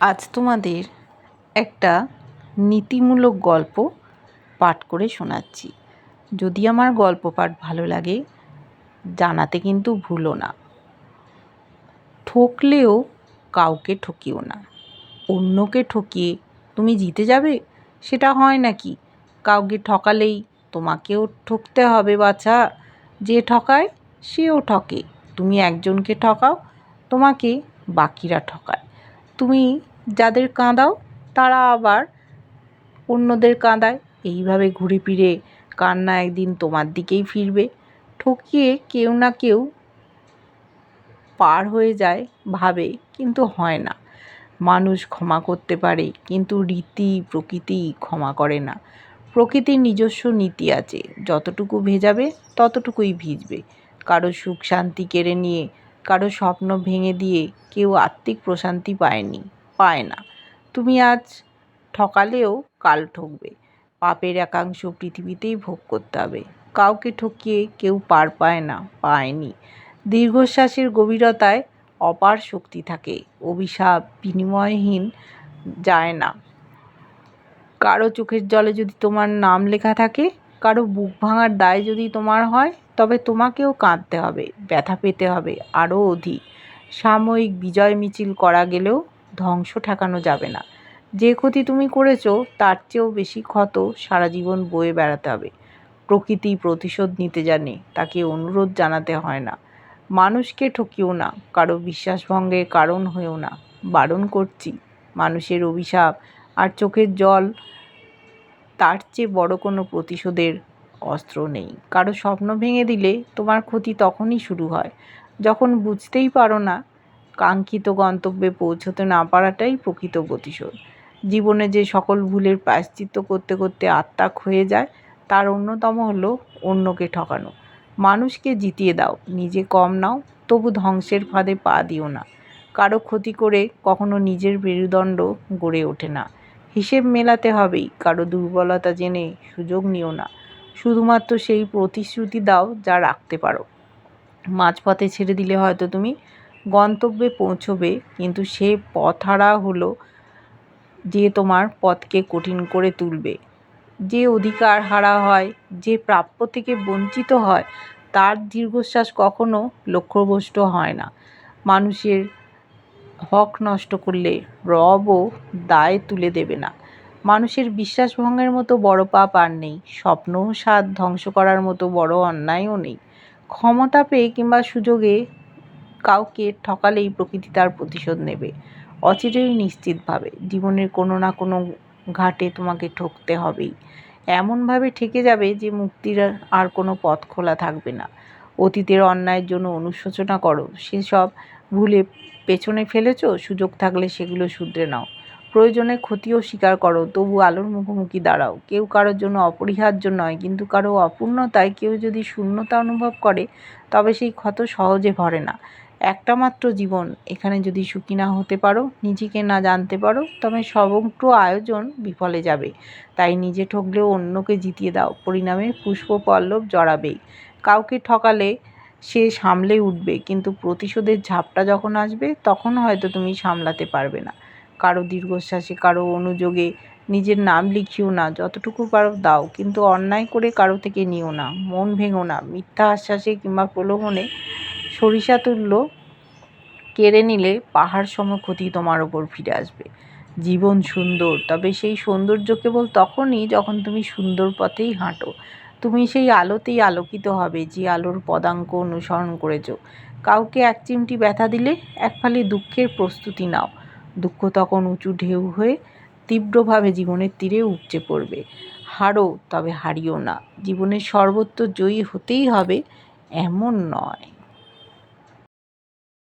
আজ তোমাদের একটা নীতিমূলক গল্প পাঠ করে শোনাচ্ছি। যদি আমার গল্প পাঠ ভালো লাগে, জানাতে কিন্তু ভুলো না। ঠকলেও কাউকে ঠকিও না। অন্যকে ঠকিয়ে তুমি জিতে যাবে? সেটা হয় নাকি? কাউকে ঠকালেই তোমাকেও ঠকতে হবে বাছা। যে ঠকায়, সেও ঠকে। তুমি একজনকে ঠকাও, তোমাকে বাকিরা ঠকায়। তুমি যাদের কাঁদাও, তারা আবার অন্যদের কাঁদায়। এইভাবে ঘুরে ফিরে কান্না একদিন তোমার দিকেই ফিরবে। ঠকিয়ে কেউ না কেউ পার হয়ে যায়, ভাবে, কিন্তু হয় না। মানুষ ক্ষমা করতে পারে, কিন্তু রীতি, প্রকৃতি ক্ষমা করে না। প্রকৃতির নিজস্ব নীতি আছে। যতটুকু ভেজাবে, ততটুকুই ভিজবে। কারও সুখ শান্তি কেড়ে নিয়ে, কারও স্বপ্ন ভেঙে দিয়ে কেউ আত্মিক প্রশান্তি পায়নি। পায় না। তুমি আজ ঠকালেও কাল ঠকবে। পাপের একাংশ পৃথিবীতেই ভোগ করতে হবে। কাউকে ঠকিয়ে কেউ পার পায় না, পায়নি। দীর্ঘশ্বাসের গভীরতায় অপার শক্তি থাকে। অভিশাপ বিনিময়হীন যায় না। কারও চোখের জলে যদি তোমার নাম লেখা থাকে, কারও বুক ভাঙার দায় যদি তোমার হয়, তবে তোমাকেও কাঁদতে হবে, ব্যথা পেতে হবে আরও অধিক। সাময়িক বিজয় মিছিল করা গেলেও ধ্বংস ঠেকানো যাবে না। যে ক্ষতি তুমি করেছ, তার চেয়েও বেশি ক্ষত সারা জীবন বয়ে বেড়াতে হবে। প্রকৃতি প্রতিশোধ নিতে জানে, তাকে অনুরোধ জানাতে হয় না। মানুষকে ঠকিও না, কারও বিশ্বাসভঙ্গের কারণ হয়েও না। বারণ করছি, মানুষের অভিশাপ আর চোখের জল, তার চেয়ে বড় কোনো প্রতিশোধের অস্ত্র নেই। কারও স্বপ্ন ভেঙে দিলে তোমার ক্ষতি তখনই শুরু হয়, যখন বুঝতেই পারো না কাঙ্ক্ষিত গন্তব্যে পৌঁছতে না পারাটাই প্রকৃত গতিশোধ। জীবনে যে সকল ভুলের প্রায়শ্চিত্ত করতে করতে আত্মাক হয়ে যায়, তার অন্যতম হলো অন্যকে ঠকানো। মানুষকে জিতিয়ে দাও, নিজে কম নাও, তবু ধ্বংসের ফাঁদে পা দিও না। কারও ক্ষতি করে কখনো নিজের মেরুদণ্ড গড়ে ওঠে না। হিসেব মেলাতে হবেই, কারও দুর্বলতা জেনে সুযোগ নিও না। শুধুমাত্র সেই প্রতিশ্রুতি দাও যা রাখতে পারো। মাঝপথে ছেড়ে দিলে হয়তো তুমি গন্তব্যে পৌঁছবে, কিন্তু সে পথহারা হলো যে তোমার পথকে কঠিন করে তুলবে। যে অধিকার হারা হয়, যে প্রাপ্য থেকে বঞ্চিত হয়, তার দীর্ঘশ্বাস কখনো লক্ষ্যভ্রষ্ট হয় না। মানুষের হক নষ্ট করলে রবও দায় তুলে দেবে না। মানুষের বিশ্বাসভঙ্গের মতো বড় পাপ আর নেই স্বপ্ন স্বাদ ধ্বংস করার মতো বড় অন্যায়ও নেই। ক্ষমতা পেয়ে কিংবা সুযোগে কাউকে ঠকালেই প্রকৃতি তার প্রতিশোধ নেবে। অচিরেই নিশ্চিতভাবে জীবনের কোনো না কোনো ঘাটে তোমাকে ঠকতে হবেই। এমনভাবে ঠেকে যাবে যে মুক্তির আর কোনো পথ খোলা থাকবে না। অতীতের অন্যায়ের জন্য অনুশোচনা করো। সেসব ভুলে পেছনে ফেলেছ, সুযোগ থাকলে সেগুলো শুধরে নাও। প্রয়োজনে ক্ষতিও স্বীকার করো, তবু আলোর মুখোমুখি দাঁড়াও। কেউ কারোর জন্য অপরিহার্য নয়, কিন্তু কারও অপূর্ণতায় কেউ যদি শূন্যতা অনুভব করে, তবে সেই ক্ষত সহজে ভরে না। একটা মাত্র জীবন। এখানে যদি সুখী না হতে পারো, নিজেকে না জানতে পারো, তবে সমগ্র আয়োজন বিফলে যাবে। তাই নিজে ঠকলেও অন্যকে জিতিয়ে দাও। পরিণামে পুষ্প পল্লব জড়াবেই। কাউকে ঠকালে সে সামলে উঠবে, কিন্তু প্রতিশোধের ঝাপটা যখন আসবে, তখন হয়তো তুমি সামলাতে পারবে না। কারও দীর্ঘশ্বাসে, কারও অনুযোগে নিজের নাম লিখিও না, যতটুকু পারো দাও, কিন্তু অন্যায় করে কারও থেকে নিও না। মন ভেঙো না। মিথ্যা আশ্বাসে কিংবা প্রলোভনে সরিষা তুল্য কেড়ে নিলে পাহাড় সম ক্ষতি তোমার ওপর ফিরে আসবে। জীবন সুন্দর, তবে সেই সৌন্দর্য কেবল তখনই যখন তুমি সুন্দর পথেই হাঁটো। তুমি সেই আলোতেই আলোকিত হবে, যে আলোর পদাঙ্ক অনুসরণ করেছ। কাউকে এক চিমটি ব্যথা দিলে এক ফালি দুঃখের প্রস্তুতি নাও। দুঃখ তখন উঁচু ঢেউ হয়ে তীব্রভাবে জীবনের তীরে উপচে পড়বে। হারো, তবে হারিও না। জীবনের সর্বত্র জয়ী হতেই হবে, এমন নয়।